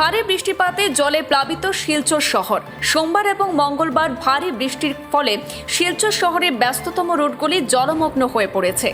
ভারী বৃষ্টিপাতে জলে প্লাবিত শিলচর শহর। সোমবার এবং মঙ্গলবার ভারী বৃষ্টির ফলে শিলচর শহরের ব্যস্ততম রোডগুলি জলমগ্ন হয়ে পড়েছে।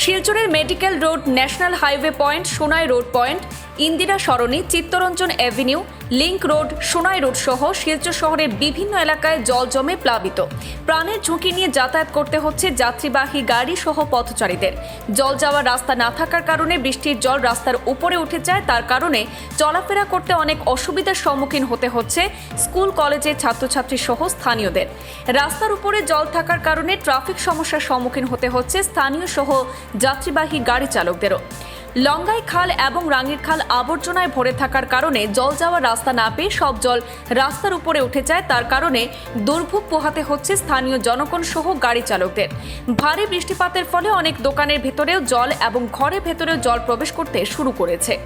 শিলচরের medical road national highway point Sonai road point Indira Sarani, Chittaranjan avenue link road, Sonai road সহ শিলচর শহরের বিভিন্ন এলাকায় জল জমে প্লাবিত। প্রাণের ঝুঁকি নিয়ে যাতায়াত করতে হচ্ছে যাত্রীবাহী গাড়ি সহ পথচারীদের। জল যাওয়ার রাস্তা না থাকার কারণে বৃষ্টির জল রাস্তার উপরে উঠে যায়, তার কারণে চলাফেরা করতে অনেক অসুবিধার সম্মুখীন হতে হচ্ছে স্কুল, কলেজের ছাত্রছাত্রী সহ স্থানীয়দের। রাস্তার উপরে জল থাকার কারণে ট্রাফিক সমস্যার সম্মুখীন হতে হচ্ছে স্থানীয় সহ যাত্রীবাহী গাড়ি চালকদেরও। লঙ্গাই খাল এবং রাঙ্গির খাল আবর্জনায় ভরে থাকার কারণে জল যাওয়ার রাস্তা না পেয়ে সব জল রাস্তার উপরে উঠে যায়। তার কারণে দুর্ভোগ পোহাতে হচ্ছে স্থানীয় জনগণ সহ গাড়ি চালকদের। ভারী বৃষ্টিপাতের ফলে অনেক দোকানের ভেতরেও জল এবং ঘরের ভেতরেও জল প্রবেশ করতে শুরু করেছে।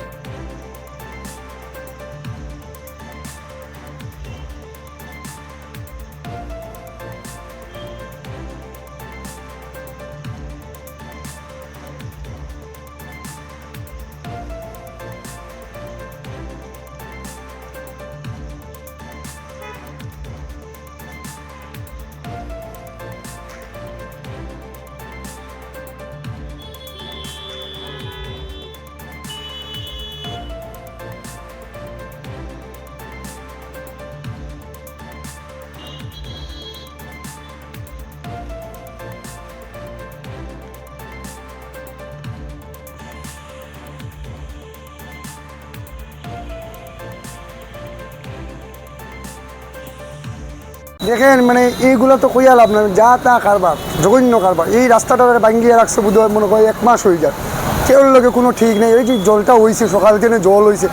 দেখেন মানে এইগুলো তো কইয়া লাভ নাই। যা তা কারবার, জঘন্য কারবার। এই রাস্তাটা ভাঙ্গিয়ে রাখছে বোধ মনে হয় এক মাস হয়ে যায় কেউ লোকে কোনো ঠিক নেই। এই যে জলটা হয়েছে সকাল থেকে জল হয়েছে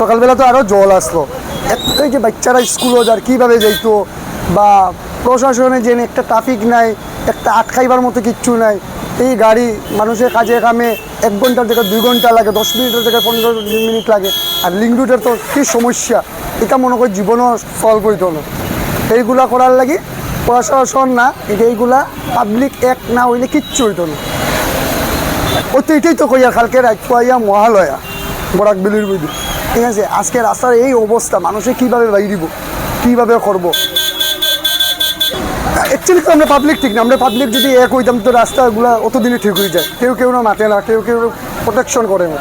সকালবেলা তো আরও জল আসলো। এই যে বাচ্চারা স্কুলও যার কীভাবে যাইতো? বা প্রশাসনে যে একটা ট্রাফিক নাই, একটা আটকাইবার মতো কিচ্ছু নাই। এই গাড়ি মানুষের কাজে কামে এক ঘণ্টার জায়গায় দুই ঘণ্টা লাগে, দশ মিনিটের জায়গায় পনেরো মিনিট লাগে। আর লিঙ্ক রুটের তো কী সমস্যা? এটা মনে করি জীবনও সলভ হইতো না। এইগুলা করার লাগি প্রশাসন না এইগুলা পাবলিক এক না হইলে কিচ্ছু হইতো না। ও তো এটাই তো কইয়া কালকে রাজপাইয়া মহালয়া, বরাক বিলির বুঝি ঠিক আছে, আজকে রাস্তার এই অবস্থা, মানুষে কীভাবে বাইরিব কীভাবে করব? অ্যাকচুয়ালি তো আমরা পাবলিক ঠিক না, আমরা পাবলিক যদি এক হইতাম তো রাস্তাগুলো অতদিনে ঠিক হয়ে যায়। কেউ কেউ না মাঠে না, কেউ কেউ প্রোটেকশন করে না।